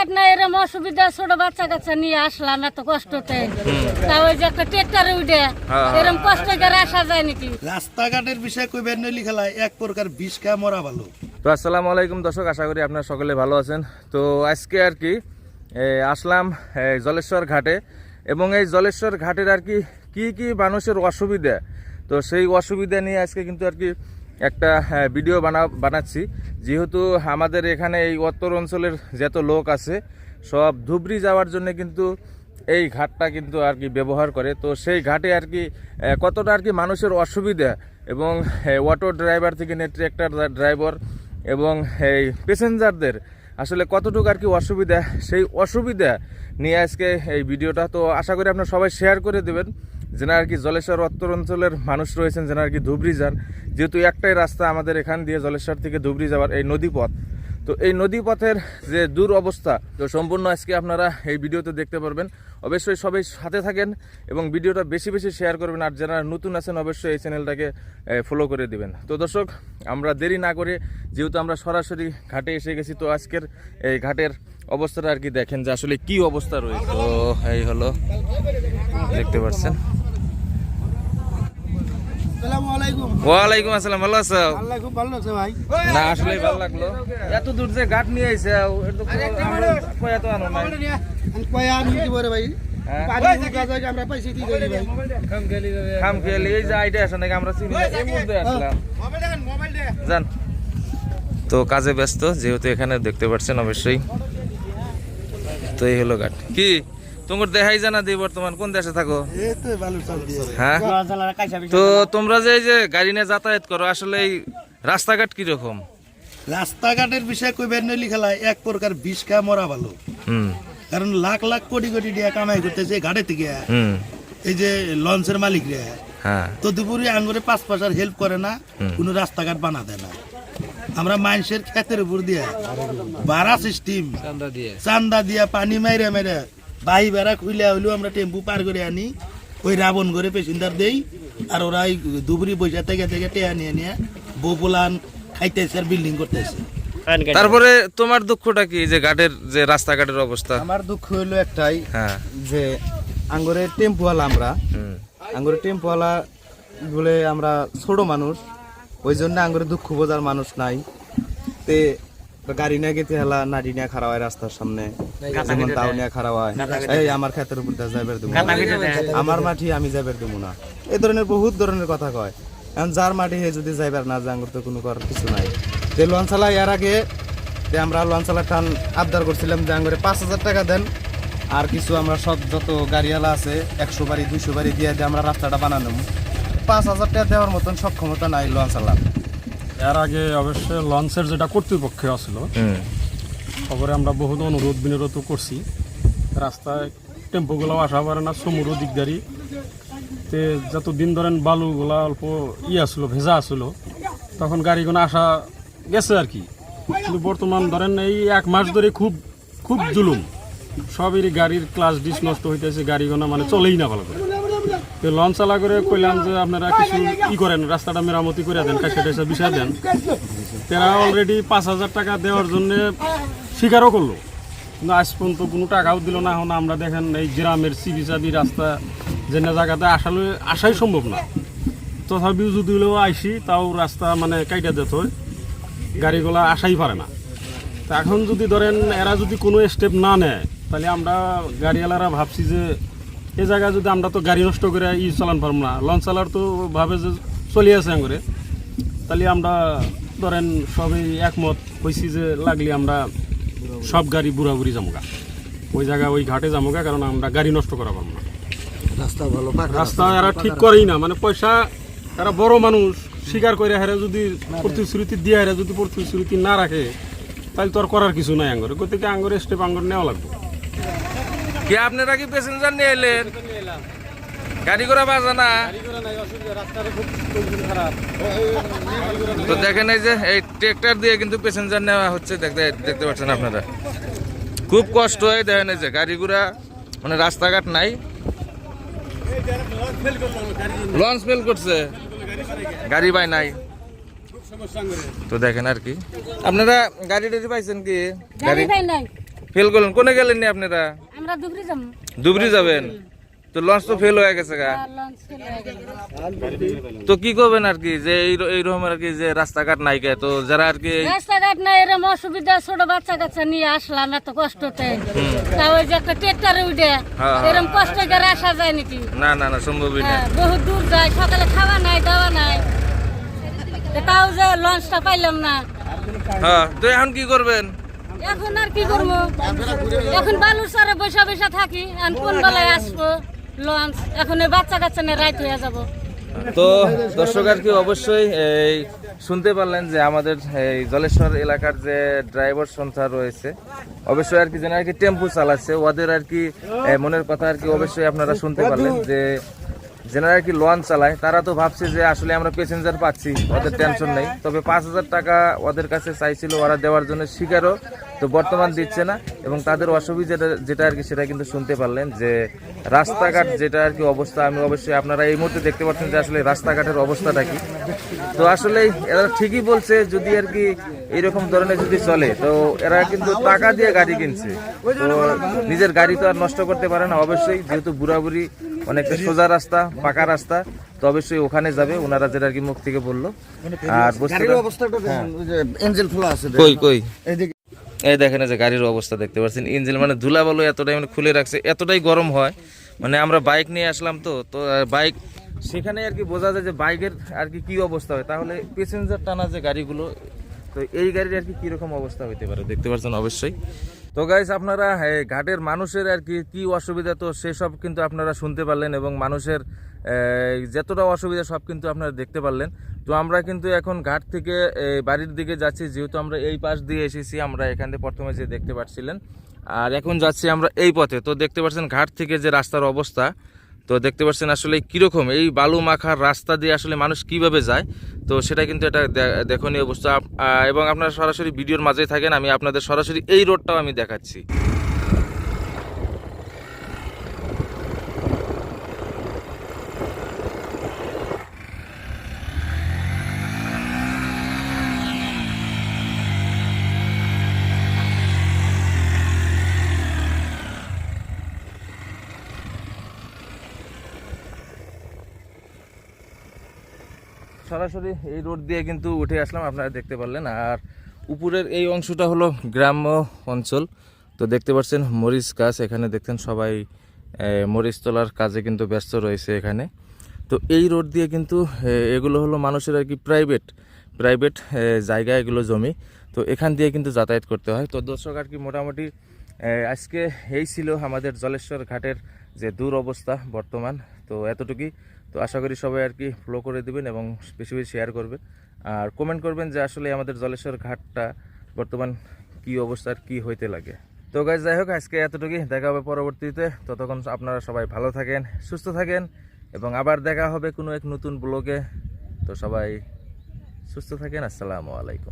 রাস্তাঘাট না এরকম অসুবিধা ছোট বাচ্চা কাচ্চা নিয়ে আসলাম এত কষ্টতে। তা ওই যে একটা ট্রেক্টরে উঠে হ্যাঁ। কষ্ট করে আসা যায় নাকি? রাস্তাঘাটের বিষয়ে কইবেন নলি খেলায় এক প্রকার বিষ খা মরা ভালো। তো আসসালামু আলাইকুম দর্শক আশা করি আপনারা সকলে ভালো আছেন। তো আজকে আর কি আসলাম জলেশ্বর ঘাটে। এবং এই জলেশ্বর ঘাটের আর কি কি কি মানুষের অসুবিধা? তো সেই অসুবিধা নিয়ে আজকে কিন্তু আর কি একটা হ্যাঁ, ভিডিও বানা বানাচ্ছি। যেহেতু আমাদের এখানে এই উত্তর অঞ্চলের যত লোক আছে সব ধুবড়ি যাওয়ার জন্য কিন্তু এই ঘাটটা কিন্তু আর কি ব্যবহার করে। তো সেই ঘাটে আর কি কতটা আর কি মানুষের অসুবিধা এবং অটো ড্রাইভার থেকে নিয়ে ট্রাক্টর ড্রাইভার এবং এই প্যাসেঞ্জারদের আসলে কতটুকু আর কি অসুবিধা? সেই অসুবিধা নিয়ে আজকে এই ভিডিওটা তো আশা করি আপনারা সবাই শেয়ার করে দেবেন। যেনা আর কি জলেশ্বর উত্তর অঞ্চলের মানুষ রয়েছেন, যেনা আর কি ধুবড়ি যান। যেহেতু একটাই রাস্তা আমাদের এখান দিয়ে জলেশ্বর থেকে ধুবড়ি যাওয়ার এই নদী পথ তো এই নদী পথের যে দূর অবস্থা তো সম্পূর্ণ আজকে আপনারা এই ভিডিওতে দেখতে পারবেন। অবশ্যই সবাই সাথে থাকেন এবং ভিডিওটা বেশি বেশি শেয়ার করবেন, আর যারা নতুন আছেন অবশ্যই এই চ্যানেলটাকে ফলো করে দিবেন। তো দর্শক, আমরা দেরি না করে, যেহেতু আমরা সরাসরি ঘাটে এসে গেছি, তো আজকের এই ঘাটের অবস্থাটা আর কি দেখেন যে আসলে কি অবস্থা রয়েছে। তো এই হলো, দেখতে পাচ্ছেন। ওয়ালাইকুম আসসালাম ভালো আছো? খুব ভালো লাগছে ভাই। না আসলে ভালো লাগল। এত দূর যে ঘাট নিয়ে আইছে এত আমরা কয়া তো আনো কয়া আমি দিব রে ভাই? কাজে ব্যস্ত যেহেতু এখানে দেখতে পাচ্ছেন অবশ্যই। তো এই হলো ঘাট। কি? তোমার দেখাই জানা দিই বর্তমান কোন দেশে থাকো? তো হ্যাঁ? তো তোমরা যে এই যে গাড়ি নিয়ে যাতায়াত করো আসলে এই রাস্তাঘাট কীরকম? রাস্তাঘাটের বিষয়ে কইবেন নলি খেলায় এক প্রকার বিষ খা মরা ভালো কারণ লাখ লাখ কোটি কোটি টাকা কামাই করতেছে ঘাটে থেকে। হুম। এই যে লঞ্চের মালিক রে। হ্যাঁ। তো দুপুরে আঙ্গুরে পাঁচ পয়সার হেল্প করে না কোনো রাস্তাঘাট বানা দেয় না। আমরা মানুষের ক্ষেতের উপর দিয়ে বাড়া সিস্টেম চান্দা দিয়া পানি মাইরে মাইরে বাহি বেড়া খুলে হইলেও আমরা টেম্পু পার করে আনি ওই রাবণ করে পেসেঞ্জার দেই আর ওরা ওই ধুবড়ি পয়সা থেকে থেকে টেয়া নিয়ে নিয়ে বপুলান খাইতেছে আর বিল্ডিং করতেছে। তারপরে তোমার দুঃখটা কি যে ঘাটের যে রাস্তাঘাটের অবস্থা? আমার দুঃখ হইল একটাই হ্যাঁ। যে আঙ্গুরের টেম্পুওয়ালা আমরা আঙ্গুরের টেম্পুওয়ালা বলে আমরা ছোট মানুষ ওই জন্য আঙ্গুরের দুঃখ বোঝার মানুষ নাই। তে গাড়ি না গেতে হেলা নাড়ি নিয়ে খারাপ হয় রাস্তার সামনে। যেমন তাও নিয়ে খারাপ হয়। এই আমার ক্ষেতের উপর যাইবার দেবো। আমার মাটি আমি যাইবার দেবো না। এই ধরনের বহুত ধরনের কথা কয়। এখন যার মাটি হে যদি যাইবার না তো কোনো করার কিছু নাই। যে লঞ্চালা এর আগে যে আমরা লঞ্চালা টান আবদার করছিলাম যে আঙ্গুরে পাঁচ হাজার টাকা দেন। আর কিছু আমরা সব যত গাড়িওয়ালা আছে একশো বাড়ি দুইশো বাড়ি দিয়ে দিয়ে আমরা রাস্তাটা বানানো পাঁচ হাজার টাকা দেওয়ার মতন সক্ষমতা নাই লঞ্চালা এর আগে অবশ্যই লঞ্চের যেটা কর্তৃপক্ষে আসছিল হুম। খবরে আমরা বহুত অনুরোধ বিনোরোধ করছি। রাস্তায় টেম্পোগুলো আসা পারে না সমুরও দিকদারি। তে যত দিন ধরেন বালুগুলা অল্প ই আসলো, ভেজা আসলো, তখন গাড়িগুলো আসা গেছে আর কি। কিন্তু বর্তমান ধরেন এই এক মাস ধরে খুব খুব জুলুম। সবেরই গাড়ির ক্লাস ডিস নষ্ট হইতেছে, গাড়িগুলো মানে চলেই না ভালো করে। তো লঞ্চ চালা করে কইলাম যে আপনারা কিছু ই করেন, রাস্তাটা মেরামতি করে দেন কাছে বিষয় দেন। তারা অলরেডি পাঁচ হাজার টাকা দেওয়ার জন্য স্বীকারও করল। কিন্তু আজ পর্যন্ত কোনো টাকাও দিল না, এখন আমরা দেখেন এই গ্রামের সিবি চাবি রাস্তা যে না জায়গাতে আসলে আসাই সম্ভব না। তথাপিও যদি হলেও আইসি, তাও রাস্তা মানে কাইটা যেত গাড়িগুলা আসাই পারে না। তা এখন যদি ধরেন এরা যদি কোনো স্টেপ না নেয়, তাহলে আমরা গাড়িওয়ালারা ভাবছি যে এই জায়গায় যদি আমরা তো গাড়ি নষ্ট করে ই চালান পারব না। লঞ্চ চালার তো ভাবে যে চলে আছে আঙ্গুরে। তাহলে আমরা ধরেন সবই একমত হয়েছি যে লাগলে আমরা সব গাড়ি বুড়া বুড়ি যামোগা। ওই জায়গায় ওই ঘাটে যামোগা কারণ আমরা গাড়ি নষ্ট করা পারব না। রাস্তা ভালো রাস্তা। এরা ঠিক করেই না মানে পয়সা এরা বড় মানুষ স্বীকার করে হেরে যদি প্রতিশ্রুতি দিয়ে হেরে যদি প্রতিশ্রুতি না রাখে তাহলে তো আর করার কিছু নাই আঙ্গরে। গতিকে আঙ্গরে স্টেপ আঙ্গর নেওয়া লাগবে। কি আপনারা কি প্যাসেঞ্জার নিয়ে এলেন? গাড়ি ঘোড়া বাজা না। তো দেখেন এই যে এই ট্রেক্টর দিয়ে কিন্তু প্যাসেঞ্জার নেওয়া হচ্ছে দেখতে দেখতে পাচ্ছেন আপনারা। খুব কষ্ট হয় দেখেন এই যে গাড়ি ঘোড়া মানে রাস্তাঘাট নাই। লঞ্চ ফেল করছে। গাড়ি বাই নাই। তো দেখেন আর কি। আপনারা গাড়ি টাড়ি পাইছেন কি? গাড়ি ফেল করলেন। কোনে গেলেননি আপনারা? আমরা দুবরি যাবেন? তো লঞ্চ তো ফেল হয়ে গেছে গা। হয়ে তো কি করবেন আর কি? যে এইরকম আর কি যে রাস্তাঘাট নাই গে তো যারা আর কি রাস্তাঘাট না এরকম অসুবিধা ছোট বাচ্চা কাচ্চা নিয়ে আসলাম এত কষ্টতে। তা ওই যে একটা ট্রেক্টরে উঠে হ্যাঁ, এরকম কষ্ট করে আসা যায় নাকি? না না না সম্ভবই না। হ্যাঁ, বহু দূর যায় সকালে খাওয়া নাই দাওয়া নাই। তাও যে লঞ্চটা পাইলাম না। হ্যাঁ তো এখন কি করবেন? এখন আর কি করব? এখন বালুর সারে বসে বসে থাকি আর কোন বেলায় আসব? লঞ্চ, এখন বাচ্চা কাচ্চা নিয়ে রাইত হয়ে তো দর্শক আর কি, অবশ্যই এই শুনতে পারলেন যে আমাদের এই জলেশ্বর এলাকার যে ড্রাইভার সংস্থা রয়েছে, অবশ্যই আর কি যেন আর কি টেম্পু চালাচ্ছে, ওদের আর কি মনের কথা আর কি অবশ্যই আপনারা শুনতে পারলেন যে যেনারা আর কি লঞ্চ চালায়। তারা তো ভাবছে যে আসলে আমরা প্যাসেঞ্জার পাচ্ছি, ওদের টেনশন নেই। তবে পাঁচ হাজার টাকা ওদের কাছে চাইছিল, ওরা দেওয়ার জন্য স্বীকারও তো বর্তমান দিচ্ছে না এবং তাদের অসুবিধা যেটা আর কি সেটা কিন্তু শুনতে পারলেন যে রাস্তাঘাট যেটা আর কি অবস্থা আমি অবশ্যই আপনারা এই মুহূর্তে দেখতে পাচ্ছেন যে আসলে রাস্তাঘাটের অবস্থাটা কি। তো আসলে এরা ঠিকই বলছে যদি আর কি এইরকম ধরনের যদি চলে তো এরা কিন্তু টাকা দিয়ে গাড়ি কিনছে। তো নিজের গাড়ি তো আর নষ্ট করতে পারে না অবশ্যই যেহেতু বুড়াবুড়ি অনেকটা সোজা রাস্তা পাকা রাস্তা তো অবশ্যই ওখানে যাবে ওনারা যেটা আর কি মুখ থেকে বলল। আর বস্তুটা এঞ্জেল খোলা আছে কই কই? এইদিকে এই দেখেন যে গাড়ির অবস্থা দেখতে পাচ্ছেন। ইঞ্জিন মানে ধুলা বলো এতটাই মানে খুলে রাখছে, এতটাই গরম হয়। মানে আমরা বাইক নিয়ে আসলাম তো তো বাইক সেখানে আর কি বোঝা যায় যে বাইকের আর কি কি অবস্থা হয়। তাহলে প্যাসেঞ্জার টানা যে গাড়িগুলো, তো এই গাড়ির আর কি কীরকম অবস্থা হইতে পারে দেখতে পাচ্ছেন অবশ্যই। তো গাইস আপনারা ঘাটের মানুষের আর কি কি অসুবিধা, তো সেসব কিন্তু আপনারা শুনতে পারলেন এবং মানুষের যতটা অসুবিধা সব কিন্তু আপনারা দেখতে পারলেন। তো আমরা কিন্তু এখন ঘাট থেকে বাড়ির দিকে যাচ্ছি। যেহেতু আমরা এই পাশ দিয়ে এসেছি, আমরা এখান থেকে প্রথমে যে দেখতে পাচ্ছিলেন আর এখন যাচ্ছি আমরা এই পথে। তো দেখতে পাচ্ছেন ঘাট থেকে যে রাস্তার অবস্থা, তো দেখতে পাচ্ছেন আসলে কীরকম। এই বালু মাখার রাস্তা দিয়ে আসলে মানুষ কীভাবে যায়, তো সেটা কিন্তু এটা দেখনীয় অবস্থা এবং আপনারা সরাসরি ভিডিওর মাঝেই থাকেন, আমি আপনাদের সরাসরি এই রোডটাও আমি দেখাচ্ছি। সরাসরি এই রোড দিয়ে কিন্তু উঠে আসলাম, আপনারা দেখতে পারলেন। আর উপরের এই অংশটা হলো গ্রাম্য অঞ্চল। তো দেখতে পাচ্ছেন মরিচ গাছ, এখানে দেখছেন সবাই মরিচ তোলার কাজে কিন্তু ব্যস্ত রয়েছে এখানে। তো এই রোড দিয়ে কিন্তু এগুলো হলো মানুষের আর কি প্রাইভেট প্রাইভেট জায়গা এগুলো জমি। তো এখান দিয়ে কিন্তু যাতায়াত করতে হয়। তো দর্শক, আর কি মোটামুটি আজকে এই ছিল আমাদের জলেশ্বর ঘাটের যে দূর অবস্থা বর্তমান। তো এতটুকুই। তো আশা করি সবাই আর কি ফলো করে দিবেন এবং বেশি বেশি শেয়ার করবেন। আর কমেন্ট করবেন যে আসলে আমাদের জলেশ্বর ঘাটটা বর্তমান কি অবস্থার কি হইতে লাগে। তো গাছ যাই হোক, আজকে এতটুকুই। দেখা হবে পরবর্তীতে। ততক্ষণ আপনারা সবাই ভালো থাকেন, সুস্থ থাকেন এবং আবার দেখা হবে কোনো এক নতুন ব্লগে তো সবাই সুস্থ থাকেন। আসসালামু আলাইকুম।